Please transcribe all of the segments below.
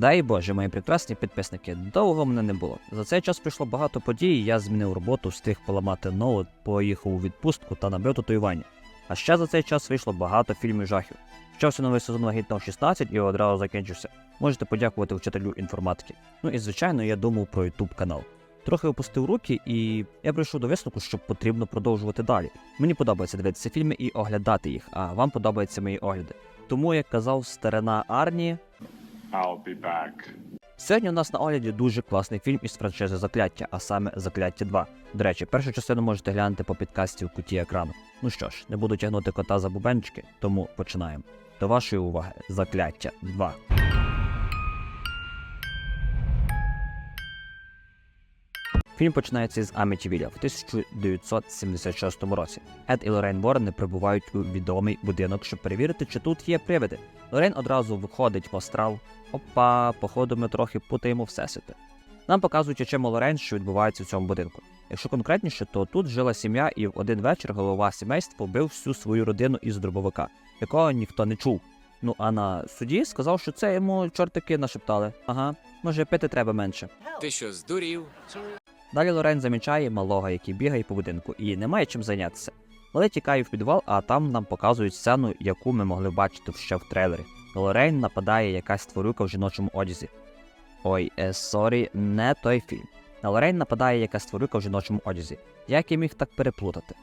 Дай Боже, мої прекрасні підписники, довго мене не було. За цей час пройшло багато подій, я змінив роботу, встиг поламати ноут, поїхав у відпустку та набив татуювання. А ще за цей час вийшло багато фільмів жахів. Почався новий сезон Вагітного 16 і одразу закінчився. Можете подякувати вчителю інформатики. Ну і звичайно, я думав про YouTube канал. Трохи опустив руки, і я прийшов до висновку, що потрібно продовжувати далі. Мені подобається дивитися фільми і оглядати їх, а вам подобаються мої огляди. Тому, як казав старина Арні, I'll be back. Сьогодні у нас на огляді дуже класний фільм із франшизи Закляття, а саме Закляття 2. До речі, першу частину можете глянути по підкасті в куті екрану. Ну що ж, не буду тягнути кота за бубенчики, тому починаємо. До вашої уваги, Закляття 2. Фільм починається з Амітівіля в 1976 році. Ед і Лорен Ворни прибувають у відомий будинок, щоб перевірити, чи тут є привиди. Лорен одразу виходить в астрал. Опа, походу, ми трохи путаємо всесвіти. Нам показують чим Лорен, що відбувається в цьому будинку. Якщо конкретніше, то тут жила сім'я, і в один вечір голова сімейства вбив всю свою родину із дробовика, якого ніхто не чув. Ну а на суді сказав, що це йому чортики нашептали. Ага, може пити треба менше. Ти що, здурів? Далі Лорен замічає малого, який бігає по будинку, і немає чим зайнятися. Малий тікає в підвал, а там нам показують сцену, яку ми могли бачити ще в трейлері. На Лорен нападає якась тварюка в жіночому одязі. Ой, е, сорі, не той фільм. На Лорен нападає якась тварюка в жіночому одязі. Як я міг так переплутати?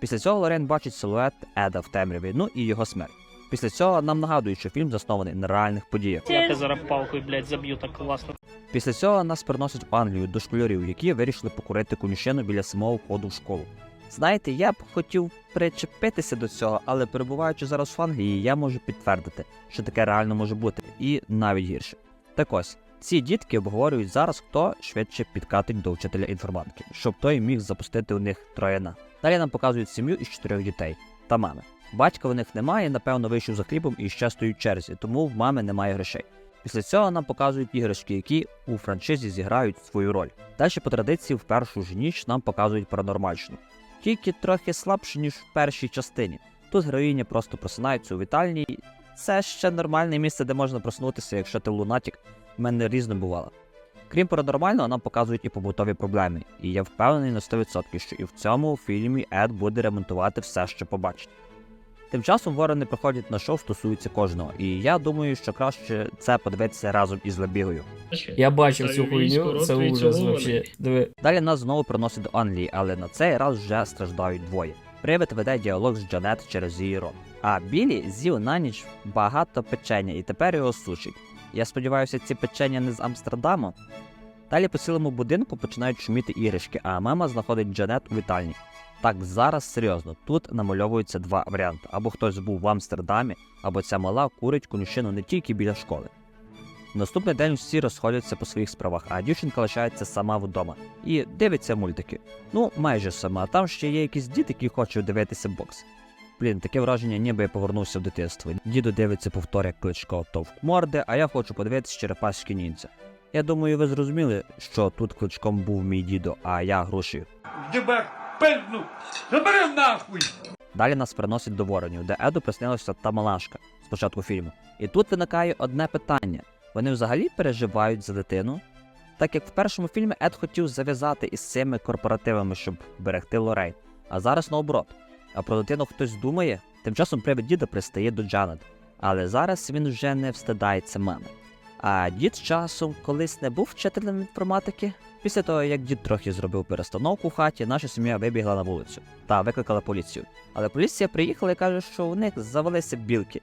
Після цього Лорен бачить силует Еда в темряві, ну і його смерть. Після цього нам нагадують, що фільм заснований на реальних подіях. Я зараз палкою, блядь, заб'ю так класно. Після цього нас переносять в Англію до школярів, які вирішили покурити конюшину біля самого входу в школу. Знаєте, я б хотів причепитися до цього, але перебуваючи зараз в Англії, я можу підтвердити, що таке реально може бути, і навіть гірше. Так ось, ці дітки обговорюють зараз, хто швидше підкатить до вчителя інформатики, щоб той міг запустити у них троєна. Далі нам показують сім'ю із чотирьох дітей та мами. Батька в них немає, напевно, вийшов за хлібом і ще стоїть в черзі, тому в мами немає грошей. Після цього нам показують іграшки, які у франшизі зіграють свою роль. Далі по традиції в першу ж ніч нам показують паранормальщину. Тільки трохи слабше, ніж в першій частині. Тут героїня просто просинається у вітальні. Це ще нормальне місце, де можна проснутися, якщо ти лунатік. В мене різно бувало. Крім паранормального, нам показують і побутові проблеми, і я впевнений на 100%, що і в цьому фільмі Ед буде ремонтувати все, що побачить. Тим часом ворони приходять на шоу, стосуються кожного, і я думаю, що краще це подивитися разом із Лебігою. Я бачив цю хуйню, це ужас вообще. Диви. Далі нас знову приносять до Англії, але на цей раз вже страждають двоє. Привид веде діалог з Джанет через її рот. А Білі з'їв на ніч багато печення і тепер його сушить. Я сподіваюся, ці печення не з Амстердаму. Далі по цілому будинку починають шуміти іграшки, а мама знаходить Джанет у вітальні. Так зараз серйозно, тут намальовуються два варіанти: або хтось був в Амстердамі, або ця мала курить конюшину не тільки біля школи. Наступний день всі розходяться по своїх справах, а дівчинка лишається сама вдома і дивиться мультики. Ну, майже сама. Там ще є якісь діти, які хочуть дивитися бокс. Блін, таке враження, ніби я повернувся в дитинство. Діду дивиться повтор, як кличко товк морди, а я хочу подивитися черепашки ніндзя. Я думаю, ви зрозуміли, що тут кличком був мій дідо, а я грошею. Тебе пизну! Забери нахуй! Далі нас переносять до воронів, де Еду приснилася та малашка з початку фільму. І тут виникає одне питання: вони взагалі переживають за дитину? Так як в першому фільмі Ед хотів зав'язати із цими корпоративами, щоб берегти Лорейн, а зараз наоборот. А про дитину хтось думає, тим часом привид діда пристає до Джанет. Але зараз він вже не встидається мами. А дід з часом колись не був вчителем інформатики. Після того, як дід трохи зробив перестановку в хаті, наша сім'я вибігла на вулицю та викликала поліцію. Але поліція приїхала і каже, що у них завелися білки.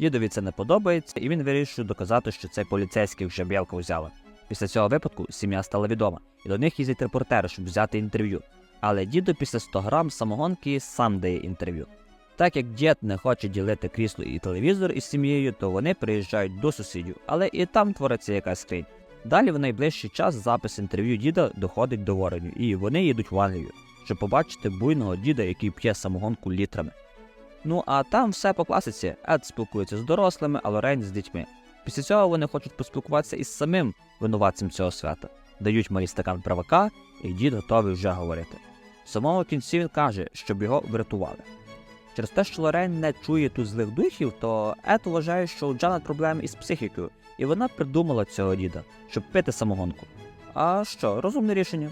Дідові це не подобається, і він вирішує доказати, що цей поліцейський вже білка взяла. Після цього випадку сім'я стала відома, і до них їздять репортери, щоб взяти інтерв'ю. Але діду після 100 грам самогонки сам дає інтерв'ю. Так як дід не хоче ділити крісло і телевізор із сім'єю, то вони приїжджають до сусідів, але і там твориться якась хрень. Далі в найближчий час запис інтерв'ю діда доходить до воронів, і вони їдуть в Англію, щоб побачити буйного діда, який п'є самогонку літрами. Ну а там все по класиці. Ед спілкується з дорослими, а Лорен з дітьми. Після цього вони хочуть поспілкуватися із самим винуватцем цього свята. Дають малий стакан правака, і дід готовий вже говорити. Самому кінці він каже, щоб його врятували. Через те, що Лорен не чує тут злих духів, то Ед вважає, що у Джанет проблеми із психікою, і вона придумала цього діда, щоб пити самогонку. А що, розумне рішення.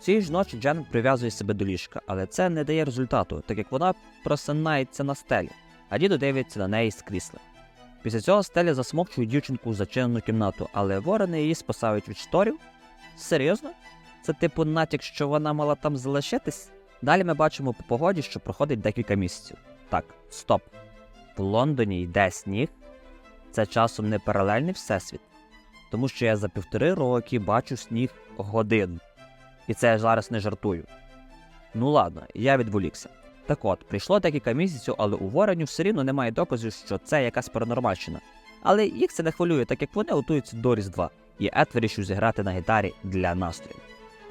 Цієї ж ночі Джен прив'язує себе до ліжка, але це не дає результату, так як вона просинається на стелі, а дідо дивиться на неї з крісла. Після цього стеля засмокчує дівчинку в зачинену кімнату, але ворони її спасають від шторів. Серйозно? Це типу натяк, що вона мала там залишитись? Далі ми бачимо по погоді, що проходить декілька місяців. Так, стоп. В Лондоні йде сніг. Це часом не паралельний всесвіт. Тому що я за півтори роки бачу сніг годину. І це я зараз не жартую. Ну ладно, я відволікся. Так от, прийшло декілька місяців, але у Вореню все рівно немає доказів, що це якась паранормальщина. Але їх це не хвилює, так як вони готуються до Різдва, і Ед вирішив зіграти на гітарі для настрою.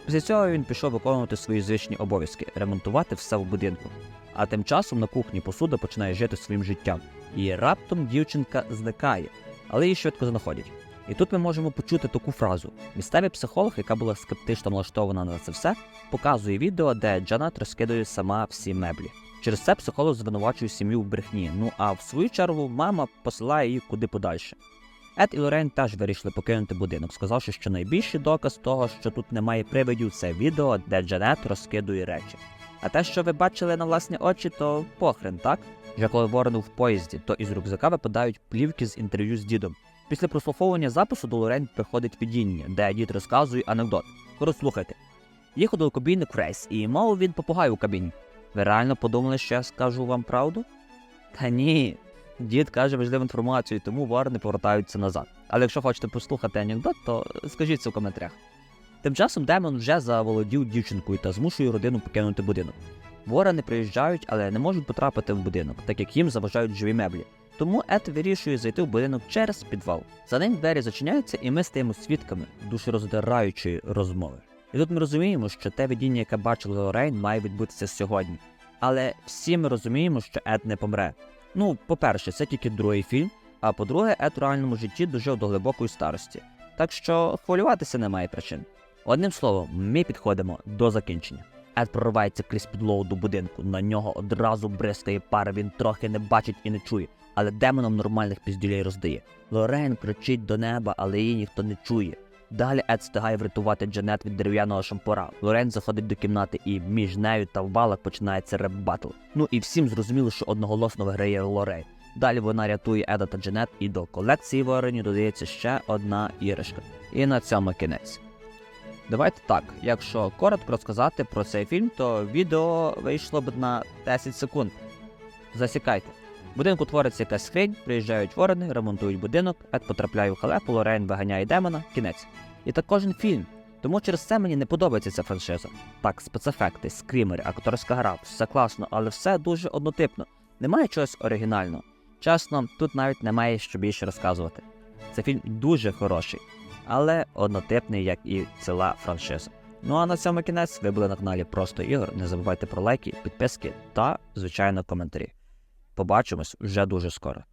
Після цього він пішов виконувати свої звичні обов'язки ремонтувати все в будинку. А тим часом на кухні посуда починає жити своїм життям, і раптом дівчинка зникає, але її швидко знаходять. І тут ми можемо почути таку фразу: місцевий психолог, яка була скептично налаштована на це все, показує відео, де Джанет розкидає сама всі меблі. Через це психолог звинувачує сім'ю в брехні. Ну а в свою чергу мама посилає її куди подальше. Ед і Лорен теж вирішили покинути будинок, сказавши, що найбільший доказ того, що тут немає привидів, це відео, де Джанет розкидує речі. А те, що ви бачили на власні очі, то похрен, так? Вже коли Ворон в поїзді, то із рюкзака випадають плівки з інтерв'ю з дідом. Після прослуховування запису до Лорен приходить видіння, де дід розказує анекдот. Розслухайте. Їхав далекобійник в рейс, і мав він попугай у кабіні. Ви реально подумали, що я скажу вам правду? Та ні. Дід каже важливу інформацію, тому ворони повертаються назад. Але якщо хочете послухати анекдот, то скажіть це в коментарях. Тим часом Демон вже заволодів дівчинкою та змушує родину покинути будинок. Ворони приїжджають, але не можуть потрапити в будинок, так як їм заважають живі меблі. Тому Ед вирішує зайти в будинок через підвал. За ним двері зачиняються, і ми стаємо свідками душероздираючої розмови. І тут ми розуміємо, що те видіння, яке бачила Лорейн, має відбутися сьогодні. Але всі ми розуміємо, що Ед не помре. Ну, по-перше, це тільки другий фільм, а по-друге, Ед у реальному житті дожив до глибокої старості. Так що хвилюватися немає причин. Одним словом, ми підходимо до закінчення. Ед проривається крізь підлогу до будинку. На нього одразу бризкає пара, він трохи не бачить і не чує, але демоном нормальних піздюлей роздає. Лорен кричить до неба, але її ніхто не чує. Далі Ед встигає врятувати Джанет від дерев'яного шампура. Лорен заходить до кімнати, і між нею та валах починається реп-батл. Ну і всім зрозуміло, що одноголосно виграє Лорен. Далі вона рятує Еда та Джанет, і до колекції воронів додається ще одна іграшка. І на цьому кінець. Давайте так, якщо коротко розказати про цей фільм, то відео вийшло б на 10 секунд. Засікайте. В будинку твориться якась хрень, приїжджають ворони, ремонтують будинок, Ед потрапляє в халепу, Лорен виганяє демона, кінець. І так кожен фільм. Тому через це мені не подобається ця франшиза. Так, спецефекти, скрімери, акторська гра, все класно, але все дуже однотипно. Немає чогось оригінального. Чесно, тут навіть немає що більше розказувати. Це фільм дуже хороший, але однотипний, як і ціла франшиза. Ну а на цьому кінець. Ви були на каналі Просто Ігор. Не забувайте про лайки, підписки та, звичайно, коментарі. Побачимось вже дуже скоро.